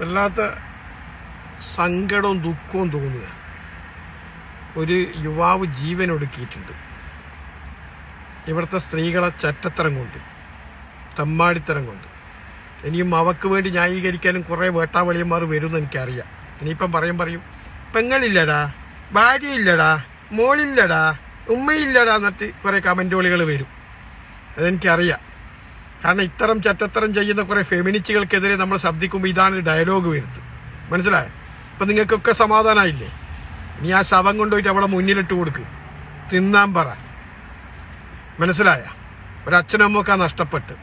വല്ലാത്ത സങ്കടവും ദുഃഖവും തോന്നുക ഒരു യുവാവ് ജീവൻ ഒടുക്കിയിട്ടുണ്ട് ഇവിടുത്തെ സ്ത്രീകളെ ചറ്റത്തരം കൊണ്ട് തമ്മാടിത്തരം കൊണ്ട്. ഇനിയും അവക്ക് വേണ്ടി ന്യായീകരിക്കാനും കുറേ വേട്ടാവളിയന്മാർ വരുമെന്ന് എനിക്കറിയാം. ഇനിയിപ്പം പറയും പറയും പെങ്ങളില്ലടാ ഭാര്യയില്ലടാ മോളില്ലടാ ഉമ്മയില്ലടാ എന്നിട്ട് കുറേ കമന്റുകളികൾ വരും. അതെനിക്കറിയാം. കാരണം ഇത്തരം ചറ്റത്തരം ചെയ്യുന്ന കുറെ ഫെമിനിസ്റ്റുകൾക്കെതിരെ നമ്മൾ ശബ്ദിക്കുമ്പോൾ ഇതാണ് ഡയലോഗ് വരുന്നത്. മനസ്സിലായോ? അപ്പൊ നിങ്ങൾക്കൊക്കെ സമാധാനമായില്ലേ ഇനി ആ ശവം കൊണ്ടുപോയിട്ട് അവിടെ മുന്നിലിട്ട് കൊടുക്ക്. തിന്നാൻ പറ. മനസ്സിലായ? ഒരച്ഛനമ്മൊക്കെ നഷ്ടപ്പെട്ട്.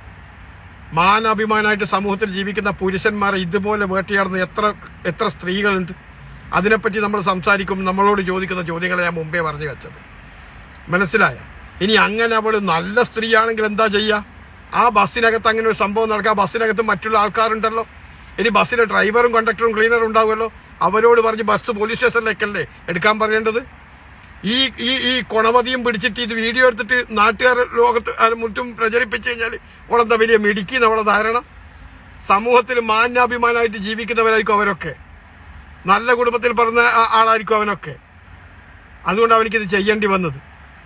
മാനാഭിമാനായിട്ട് സമൂഹത്തിൽ ജീവിക്കുന്ന പുരുഷന്മാരെ ഇതുപോലെ വേട്ടയാടുന്ന എത്ര എത്ര സ്ത്രീകളുണ്ട്? അതിനെപ്പറ്റി നമ്മൾ സംസാരിക്കും നമ്മളോട് ചോദിക്കുന്ന ചോദ്യങ്ങളെ ഞാൻ മുമ്പേ പറഞ്ഞു വെച്ചത്. മനസ്സിലായ? ഇനി അങ്ങനെ അവൾ നല്ല സ്ത്രീയാണെങ്കിൽ എന്താ ചെയ്യുക ആ ബസ്സിനകത്ത് അങ്ങനെ ഒരു സംഭവം നടക്കുക. ബസ്സിനകത്ത് മറ്റുള്ള ആൾക്കാരുണ്ടല്ലോ. ഇനി ബസ്സിലെ ഡ്രൈവറും കണ്ടക്ടറും ക്ലീനറും ഉണ്ടാവുമല്ലോ. അവരോട് പറഞ്ഞ് ബസ് പോലീസ് സ്റ്റേഷനിലേക്കല്ലേ എടുക്കാൻ പറയേണ്ടത്? ഈ ഈ ഈ കൊണവതിയും പിടിച്ചിട്ട് ഇത് വീഡിയോ എടുത്തിട്ട് നാട്ടുകാർ ലോകത്ത് മുറ്റും പ്രചരിപ്പിച്ചു കഴിഞ്ഞാൽ അവളെന്താ വലിയ മിടുക്കി നമ്മളെ ധാരണ? സമൂഹത്തിൽ മാന്യാഭിമാനമായിട്ട് ജീവിക്കുന്നവരായിരിക്കും അവരൊക്കെ. നല്ല കുടുംബത്തിൽ പറഞ്ഞ ആളായിരിക്കും അവനൊക്കെ. അതുകൊണ്ട് അവനിക്കിത് ചെയ്യേണ്ടി വന്നത്.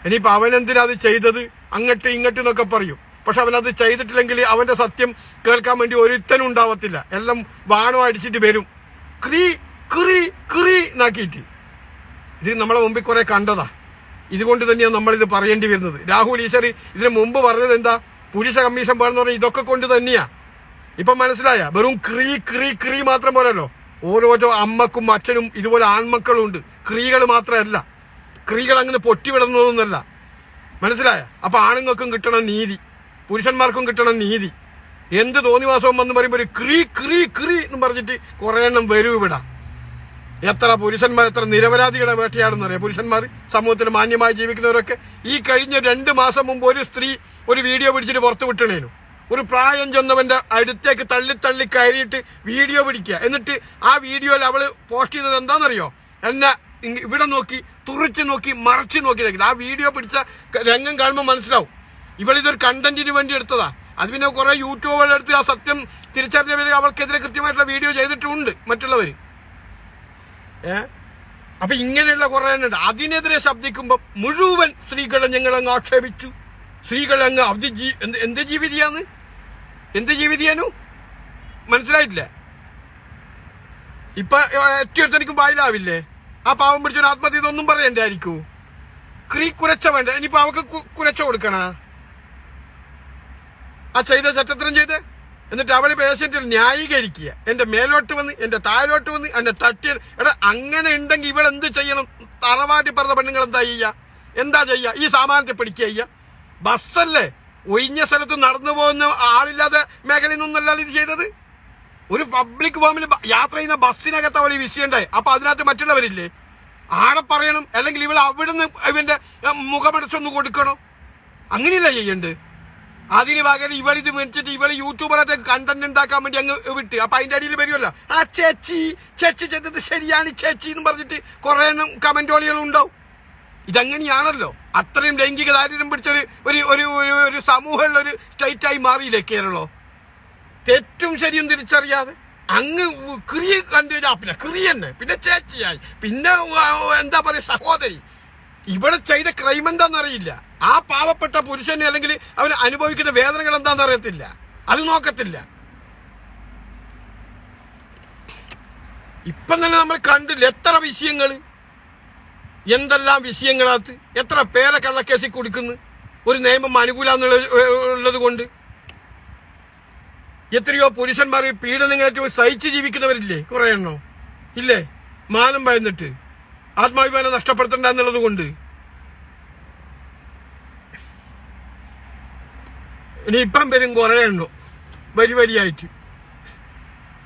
ഇനിയിപ്പോൾ അവനെന്തിനാ അത് ചെയ്തത്? അങ്ങട്ട് ഇങ്ങോട്ടും എന്നൊക്കെ പറയും. പക്ഷെ അവനത് ചെയ്തിട്ടില്ലെങ്കിൽ അവന്റെ സത്യം കേൾക്കാൻ വേണ്ടി ഒരുത്തനും ഉണ്ടാവത്തില്ല എല്ലാം വാണു അടിച്ചിട്ട് വരും. ക്രീ ക്രീ ക്രീ എന്നാക്കിയിട്ട്. ഇത് നമ്മളെ മുമ്പിൽ കുറെ കണ്ടതാ. ഇതുകൊണ്ട് തന്നെയാണ് നമ്മളിത് പറയേണ്ടി വരുന്നത്. രാഹുൽ ഈശ്വർ ഇതിനു മുമ്പ് പറഞ്ഞത് എന്താ? പുരുഷ കമ്മീഷൻ പറഞ്ഞു പറഞ്ഞാൽ ഇതൊക്കെ കൊണ്ട് തന്നെയാ. ഇപ്പൊ മനസ്സിലായ? വെറും ക്രീ ക്രീ ക്രീ മാത്രം പോലല്ലോ ഓരോരോ അമ്മക്കും അച്ഛനും ഇതുപോലെ ആൺമക്കളും ഉണ്ട് ക്രീകൾ മാത്രമല്ല. ക്രീകൾ അങ്ങനെ പൊട്ടിവിടുന്നതൊന്നുമല്ല. മനസ്സിലായ? അപ്പൊ ആണുങ്ങൾക്കും കിട്ടണം നീതി. പുരുഷന്മാർക്കും കിട്ടണം നീതി. എന്ത് തോന്നിവാസവും വന്ന് പറയുമ്പോൾ ഒരു ക്രീ ക്രീ ക്രീ എന്ന് പറഞ്ഞിട്ട് കുറെ എണ്ണം വരും ഇവിടെ. എത്ര പുരുഷന്മാർ എത്ര നിരപരാധികളെ വേട്ടയാടുന്നറിയാം പുരുഷന്മാർ സമൂഹത്തിൽ മാന്യമായി ജീവിക്കുന്നവരൊക്കെ ഈ കഴിഞ്ഞ രണ്ട് മാസം മുമ്പ് ഒരു സ്ത്രീ ഒരു വീഡിയോ പിടിച്ചിട്ട് പുറത്തു വിട്ടണേനു. ഒരു പ്രായം ചെന്നവന്റെ അടുത്തേക്ക് തള്ളി തള്ളി കയറിയിട്ട് വീഡിയോ പിടിക്കുക. എന്നിട്ട് ആ വീഡിയോയിൽ അവൾ പോസ്റ്റ് ചെയ്തത് എന്താണെന്നറിയോ? എന്നെ ഇവിടെ നോക്കി തുറച്ചു നോക്കി മറച്ചു നോക്കി ആ വീഡിയോ പിടിച്ച രംഗം കാണുമ്പോൾ മനസ്സിലാവും. ഇവളിതൊരു കണ്ടന്റിന് വേണ്ടി എടുത്തതാ. അത് പിന്നെ കുറെ യൂട്യൂബുകളെടുത്ത് ആ സത്യം തിരിച്ചറിഞ്ഞ പേര് അവൾക്കെതിരെ കൃത്യമായിട്ടുള്ള വീഡിയോ ചെയ്തിട്ടുണ്ട് മറ്റുള്ളവര്. ഏ? അപ്പൊ ഇങ്ങനെയുള്ള കുറെ ഉണ്ട്. അതിനെതിരെ ശബ്ദിക്കുമ്പോൾ മുഴുവൻ സ്ത്രീകളെ ഞങ്ങൾ അങ്ങ് ആക്ഷേപിച്ചു. സ്ത്രീകളെ അങ്ങ് അവധി ജീ എന്ത് എന്ത് ജീവിതിയാന്ന്? എന്ത് ജീവിതയാനു? മനസ്സിലായിട്ടില്ല. ഇപ്പൊ ഏറ്റവും വായിലാവില്ലേ? ആ പാവം പിടിച്ചൊരു ആത്മഹത്യ ഒന്നും പറയണ്ടായിരിക്കൂ ക്രീ കുരച്ച വേണ്ട. ഇനിയിപ്പോ അവക്ക് കുരച്ച കൊടുക്കണ? ആ ചെയ്ത ചറ്റത്രം ചെയ്ത്. എന്നിട്ട് അവൾ പേഷ്യന്റിൽ ന്യായീകരിക്കുക. എന്റെ മേലോട്ട് വന്ന് എന്റെ താഴോട്ട് വന്ന് എന്നെ തട്ടി എടാ അങ്ങനെ ഉണ്ടെങ്കിൽ ഇവൾ എന്ത് ചെയ്യണം? തറവാട്ടി പറഞ്ഞ പെണ്ണുങ്ങൾ എന്താ ചെയ്യ എന്താ ചെയ്യ ഈ സാമാനത്തെ പിടിക്കുക ചെയ്യ ബസ്സല്ലേ? ഒഴിഞ്ഞ സ്ഥലത്ത് നടന്നു പോകുന്ന ആളില്ലാതെ മേഖലയിൽ നിന്നല്ല ഇത് ചെയ്തത്? ഒരു പബ്ലിക് ഫോമിൽ യാത്ര ചെയ്യുന്ന ബസ്സിനകത്ത് അവൾ വിഷയണ്ടായി അപ്പൊ അതിനകത്ത് മറ്റുള്ളവരില്ലേ? ആടെ പറയണം. അല്ലെങ്കിൽ ഇവൾ അവിടുന്ന് ഇവന്റെ മുഖമടച്ചൊന്ന് കൊടുക്കണം? അങ്ങനെയല്ല ചെയ്യണ്ട് അതിന് പകരം ഇവളിത് മേടിച്ചിട്ട് ഇവൾ യൂട്യൂബറായിട്ട് കണ്ടന്റ് ഉണ്ടാക്കാൻ വേണ്ടി അങ്ങ് വിട്ട്. അപ്പൊ അതിന്റെ അടിയിൽ വരുമല്ലോ. ആ ചേച്ചി ചേച്ചി ചെയ്തത് ശരിയാണ് ചേച്ചി എന്ന് പറഞ്ഞിട്ട് കുറെ എണ്ണം കമന്റോളികൾ ഉണ്ടാവും ഇതങ്ങനെയാണല്ലോ. അത്രയും ലൈംഗിക ദാരിദ്ര്യം പിടിച്ചൊരു ഒരു ഒരു ഒരു- സമൂഹമുള്ള ഒരു സ്റ്റേറ്റ് ആയി മാറിയില്ലേ കേരളം? തെറ്റും ശരിയും തിരിച്ചറിയാതെ അങ്ങ് ക്രിയ കണ്ടു കഴിഞ്ഞാൽ പിന്നെ ക്രിയ തന്നെ പിന്നെ ചേച്ചിയായി പിന്നെ എന്താ പറയുക സഹോദരി. ഇവിടെ ചെയ്ത ക്രൈം എന്താണെന്നറിയില്ല ആ പാവപ്പെട്ട പുരുഷനെ അല്ലെങ്കിൽ അവൻ അനുഭവിക്കുന്ന വേദനകൾ എന്താണെന്ന് അറിയത്തില്ല. അത് നോക്കത്തില്ല. ഇപ്പം തന്നെ നമ്മൾ കണ്ടില്ല എത്ര വിഷയങ്ങൾ? എന്തെല്ലാം വിഷയങ്ങളകത്ത് എത്ര പേരെ കള്ളക്കേസിൽ കൊടുക്കുന്നു? ഒരു നിയമം അനുകൂല ഉള്ളത് കൊണ്ട്. എത്രയോ പുരുഷന്മാർ പീഡനങ്ങളേറ്റവും സഹിച്ച് ജീവിക്കുന്നവരില്ലേ? കുറേ എണ്ണോ. ഇല്ലേ? മാനം ഭയന്നിട്ട് ആത്മാഭിമാനം നഷ്ടപ്പെടുത്തണ്ട എന്നുള്ളത് കൊണ്ട്. ഇനി ഇപ്പം വരും ഉണ്ടോ? വരി വരിയായിട്ട്.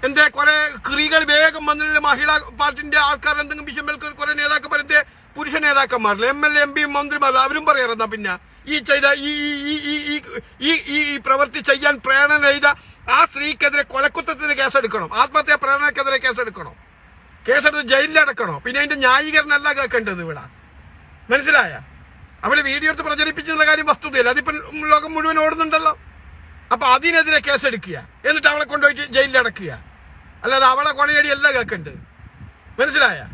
എന്താ കുറെ സ്ത്രീകൾ വേഗം വന്നില്ല മഹിളാ പാർട്ടിന്റെ ആൾക്കാർ എന്തെങ്കിലും വിഷയം കുറെ നേതാക്കന്മാർ എന്തേ? പുരുഷ നേതാക്കന്മാരില്ല എം എൽ എ എം പിയും മന്ത്രിമാരും അവരും പറയാറെന്നാ പിന്നെ. ഈ ചെയ്ത ഈ ഈ ഈ പ്രവൃത്തി ചെയ്യാൻ പ്രേരണ ചെയ്ത ആ സ്ത്രീക്കെതിരെ കൊലക്കുത്തത്തിന് കേസെടുക്കണം. ആത്മഹത്യാ പ്രേരണക്കെതിരെ കേസെടുക്കണം. കേസെടുത്ത് ജയിലിലടക്കണോ പിന്നെ അതിന്റെ ന്യായീകരണമല്ല കേൾക്കേണ്ടത് ഇവിടെ. മനസ്സിലായ? അവൾ വീഡിയോ എടുത്ത് പ്രചരിപ്പിച്ചെന്ന കാര്യം വസ്തുതയല്ല. അതിപ്പം ലോകം മുഴുവൻ ഓടുന്നുണ്ടല്ലോ. അപ്പൊ അതിനെതിരെ കേസെടുക്കുക. എന്നിട്ട് അവളെ കൊണ്ടുപോയിട്ട് ജയിലിലടക്കുക അല്ലാതെ അവളെ കൊണയടി അല്ല കേൾക്കേണ്ടത്. മനസ്സിലായ?